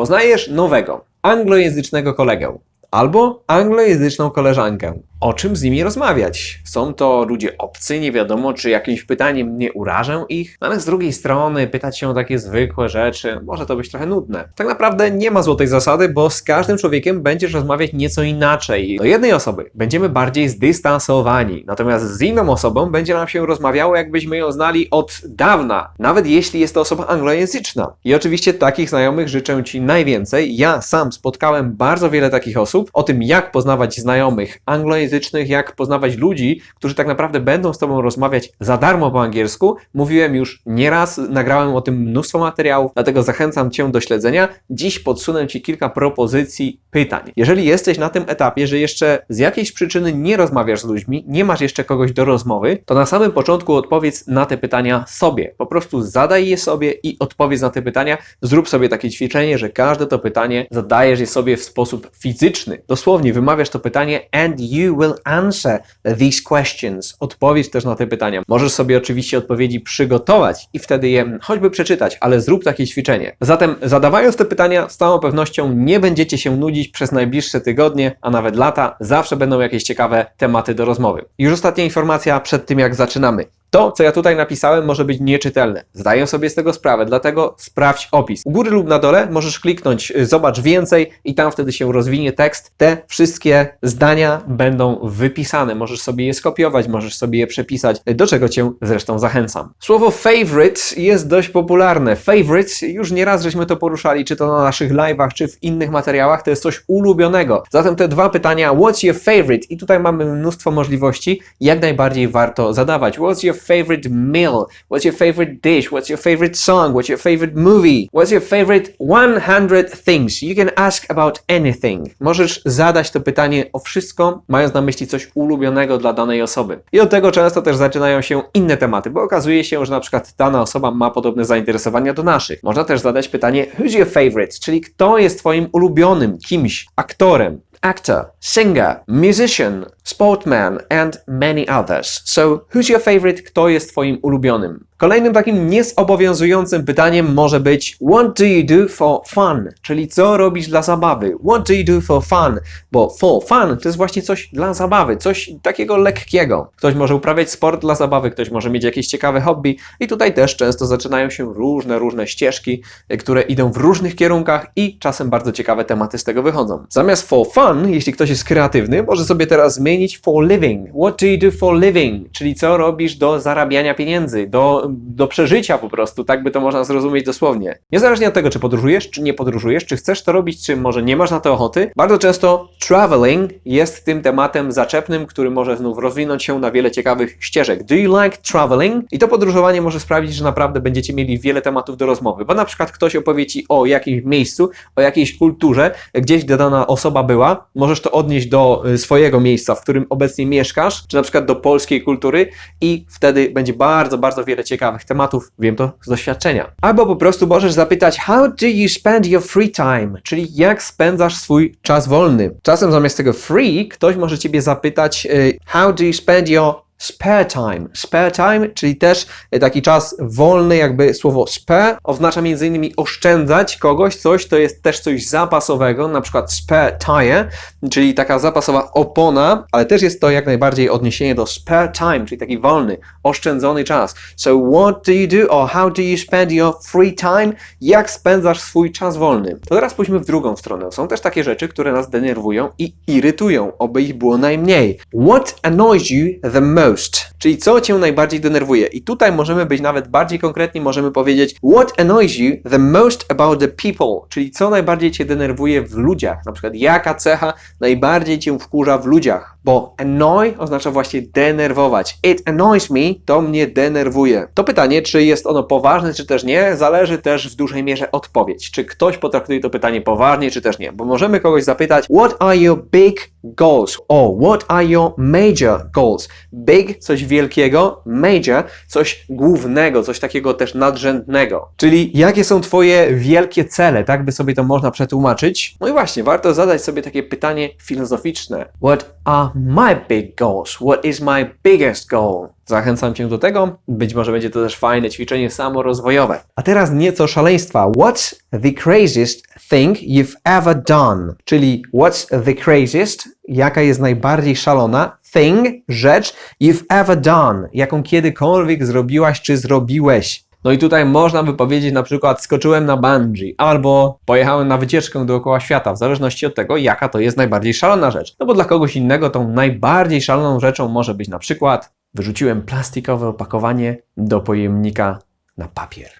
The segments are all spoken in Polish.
Poznajesz nowego, anglojęzycznego kolegę albo anglojęzyczną koleżankę. O czym z nimi rozmawiać? Są to ludzie obcy, nie wiadomo, czy jakimś pytaniem nie urażę ich, ale z drugiej strony pytać się o takie zwykłe rzeczy może to być trochę nudne. Tak naprawdę nie ma złotej zasady, bo z każdym człowiekiem będziesz rozmawiać nieco inaczej. Do jednej osoby będziemy bardziej zdystansowani, natomiast z inną osobą będzie nam się rozmawiało, jakbyśmy ją znali od dawna, nawet jeśli jest to osoba anglojęzyczna. I oczywiście takich znajomych życzę Ci najwięcej. Ja sam spotkałem bardzo wiele takich osób. O tym, jak poznawać znajomych anglojęzycznych, jak poznawać ludzi, którzy tak naprawdę będą z Tobą rozmawiać za darmo po angielsku, mówiłem już nieraz, nagrałem o tym mnóstwo materiałów, dlatego zachęcam Cię do śledzenia. Dziś podsunę Ci kilka propozycji pytań. Jeżeli jesteś na tym etapie, że jeszcze z jakiejś przyczyny nie rozmawiasz z ludźmi, nie masz jeszcze kogoś do rozmowy, to na samym początku odpowiedz na te pytania sobie. Po prostu zadaj je sobie i odpowiedz na te pytania. Zrób sobie takie ćwiczenie, że każde to pytanie zadajesz je sobie w sposób fizyczny. Dosłownie wymawiasz to pytanie and you will answer these questions. Odpowiedz też na te pytania. Możesz sobie oczywiście odpowiedzi przygotować i wtedy je choćby przeczytać, ale zrób takie ćwiczenie. Zatem zadawając te pytania, z całą pewnością nie będziecie się nudzić przez najbliższe tygodnie, a nawet lata. Zawsze będą jakieś ciekawe tematy do rozmowy. Już ostatnia informacja przed tym, jak zaczynamy. To, co ja tutaj napisałem, może być nieczytelne. Zdaję sobie z tego sprawę, dlatego sprawdź opis. U góry lub na dole możesz kliknąć y, zobacz więcej i tam wtedy się rozwinie tekst. Te wszystkie zdania będą wypisane. Możesz sobie je skopiować, możesz sobie je przepisać, do czego Cię zresztą zachęcam. Słowo favorite jest dość popularne. Favorite, już nieraz żeśmy to poruszali, czy to na naszych live'ach, czy w innych materiałach, to jest coś ulubionego. Zatem te dwa pytania, what's your favorite? I tutaj mamy mnóstwo możliwości, jak najbardziej warto zadawać. What's your favorite meal? What's your favorite dish? What's your favorite song? What's your favorite movie? What's your favorite 100 things? You can ask about anything. Możesz zadać to pytanie o wszystko, mając na myśli coś ulubionego dla danej osoby. I od tego często też zaczynają się inne tematy, bo okazuje się, że na przykład dana osoba ma podobne zainteresowania do naszych. Można też zadać pytanie who's your favorite? Czyli kto jest twoim ulubionym kimś, aktorem, actor, singer, musician, sportman and many others. So, who's your favorite? Kto jest twoim ulubionym? Kolejnym takim niezobowiązującym pytaniem może być What do you do for fun? Czyli co robisz dla zabawy? What do you do for fun? Bo for fun to jest właśnie coś dla zabawy, coś takiego lekkiego. Ktoś może uprawiać sport dla zabawy, ktoś może mieć jakieś ciekawe hobby i tutaj też często zaczynają się różne, różne ścieżki, y, które idą w różnych kierunkach i czasem bardzo ciekawe tematy z tego wychodzą. Zamiast for fun, jeśli ktoś jest kreatywny, może sobie teraz zmienić for living. What do you do for living? Czyli co robisz do zarabiania pieniędzy, do do przeżycia po prostu, tak by to można zrozumieć dosłownie. Niezależnie od tego, czy podróżujesz, czy nie podróżujesz, czy chcesz to robić, czy może nie masz na to ochoty, bardzo często traveling jest tym tematem zaczepnym, który może znów rozwinąć się na wiele ciekawych ścieżek. Do you like traveling? I to podróżowanie może sprawić, że naprawdę będziecie mieli wiele tematów do rozmowy, bo na przykład ktoś opowie Ci o jakimś miejscu, o jakiejś kulturze, gdzieś gdzie dana osoba była, możesz to odnieść do y, swojego miejsca, w którym obecnie mieszkasz, czy na przykład do polskiej kultury i wtedy będzie bardzo, bardzo wiele ciekawych tematów, wiem to z doświadczenia. Albo po prostu możesz zapytać, how do you spend your free time? Czyli jak spędzasz swój czas wolny? Czasem zamiast tego free, ktoś może ciebie zapytać, y, how do you spend your spare time. Spare time, czyli też taki czas wolny, jakby słowo spare oznacza innymi oszczędzać kogoś, coś, to jest też coś zapasowego, na przykład spare tire, czyli taka zapasowa opona, ale też jest to jak najbardziej odniesienie do spare time, czyli taki wolny, oszczędzony czas. So what do you do or how do you spend your free time? Jak spędzasz swój czas wolny? To teraz pójdźmy w drugą stronę. Są też takie rzeczy, które nas denerwują i irytują, oby ich było najmniej. What annoys you the most? Czyli co cię najbardziej denerwuje? I tutaj możemy być nawet bardziej konkretni, możemy powiedzieć What annoys you the most about the people? Czyli co najbardziej cię denerwuje w ludziach? Na przykład jaka cecha najbardziej cię wkurza w ludziach? Bo annoy oznacza właśnie denerwować. It annoys me, to mnie denerwuje. To pytanie, czy jest ono poważne, czy też nie, zależy też w dużej mierze odpowiedź. Czy ktoś potraktuje to pytanie poważnie, czy też nie. Bo możemy kogoś zapytać What are your big goals? O, what are your major goals? Big, coś wielkiego, major, coś głównego, coś takiego też nadrzędnego. Czyli jakie są twoje wielkie cele, tak by sobie to można przetłumaczyć? No i właśnie, warto zadać sobie takie pytanie filozoficzne. What are my big goals? What is my biggest goal? Zachęcam Cię do tego. Być może będzie to też fajne ćwiczenie samorozwojowe. A teraz nieco szaleństwa. What's the craziest thing you've ever done? Czyli what's the craziest? Jaka jest najbardziej szalona thing, rzecz you've ever done? Jaką kiedykolwiek zrobiłaś czy zrobiłeś? No i tutaj można by powiedzieć na przykład skoczyłem na bungee albo pojechałem na wycieczkę dookoła świata, w zależności od tego, jaka to jest najbardziej szalona rzecz. No bo dla kogoś innego tą najbardziej szaloną rzeczą może być na przykład wyrzuciłem plastikowe opakowanie do pojemnika na papier.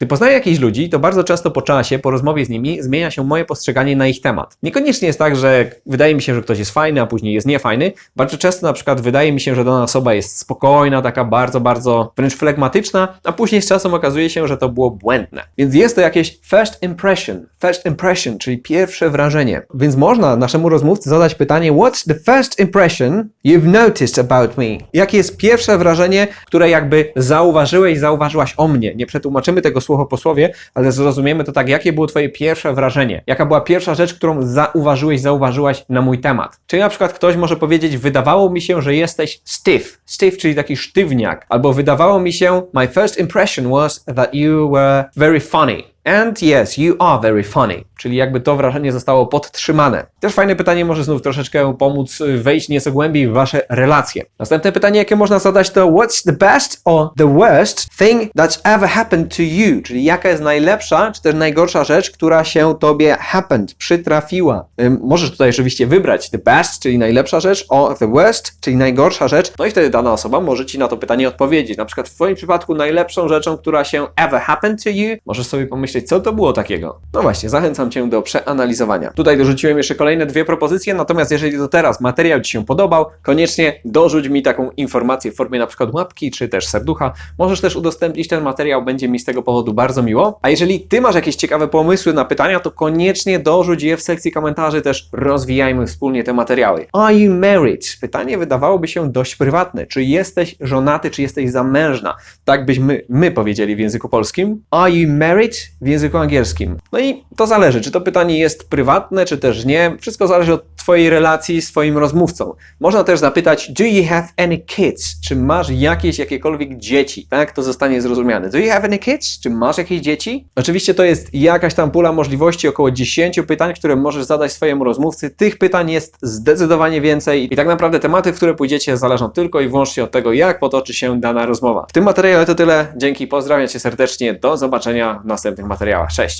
Gdy poznaję jakichś ludzi, to bardzo często po czasie, po rozmowie z nimi, zmienia się moje postrzeganie na ich temat. Niekoniecznie jest tak, że wydaje mi się, że ktoś jest fajny, a później jest niefajny. Bardzo często na przykład wydaje mi się, że dana osoba jest spokojna, taka bardzo, bardzo wręcz flegmatyczna, a później z czasem okazuje się, że to było błędne. Więc jest to jakieś first impression, first impression, czyli pierwsze wrażenie. Więc można naszemu rozmówcy zadać pytanie, what's the first impression you've noticed about me? Jakie jest pierwsze wrażenie, które jakby zauważyłeś, zauważyłaś o mnie? Nie przetłumaczymy tego słowo po słowie, ale zrozumiemy to tak, jakie było twoje pierwsze wrażenie? Jaka była pierwsza rzecz, którą zauważyłeś, zauważyłaś na mój temat? Czyli na przykład ktoś może powiedzieć, wydawało mi się, że jesteś stiff. Stiff, czyli taki sztywniak. Albo wydawało mi się, my first impression was that you were very funny. And yes, you are very funny. Czyli jakby to wrażenie zostało podtrzymane. Też fajne pytanie może znów troszeczkę pomóc y, wejść nieco głębiej w wasze relacje. Następne pytanie, jakie można zadać to what's the best or the worst thing that's ever happened to you? Czyli jaka jest najlepsza, czy też najgorsza rzecz, która się tobie happened, przytrafiła. Możesz tutaj oczywiście wybrać the best, czyli najlepsza rzecz, or the worst, czyli najgorsza rzecz. No i wtedy dana osoba może ci na to pytanie odpowiedzieć. Na przykład w twoim przypadku najlepszą rzeczą, która się ever happened to you, możesz sobie pomyśleć, co to było takiego. No właśnie, zachęcam Cię do przeanalizowania. Tutaj dorzuciłem jeszcze kolejne dwie propozycje, natomiast jeżeli do teraz materiał Ci się podobał, koniecznie dorzuć mi taką informację w formie na przykład łapki, czy też serducha. Możesz też udostępnić ten materiał, będzie mi z tego powodu bardzo miło. A jeżeli Ty masz jakieś ciekawe pomysły na pytania, to koniecznie dorzuć je w sekcji komentarzy, też rozwijajmy wspólnie te materiały. Are you married? Pytanie wydawałoby się dość prywatne. Czy jesteś żonaty, czy jesteś zamężna? Tak byśmy my powiedzieli w języku polskim. Are you married? W języku angielskim. No i to zależy, czy to pytanie jest prywatne, czy też nie. Wszystko zależy od Twojej relacji z Twoim rozmówcą. Można też zapytać, do you have any kids? Czy masz jakieś, jakiekolwiek dzieci? Tak, to zostanie zrozumiane. Do you have any kids? Czy masz jakieś dzieci? Oczywiście to jest jakaś tam pula możliwości, około 10 pytań, które możesz zadać swojemu rozmówcy. Tych pytań jest zdecydowanie więcej i tak naprawdę tematy, w które pójdziecie, zależą tylko i wyłącznie od tego, jak potoczy się dana rozmowa. W tym materiale to tyle. Dzięki, pozdrawiam Cię serdecznie. Do zobaczenia w następnych materiałach. Cześć!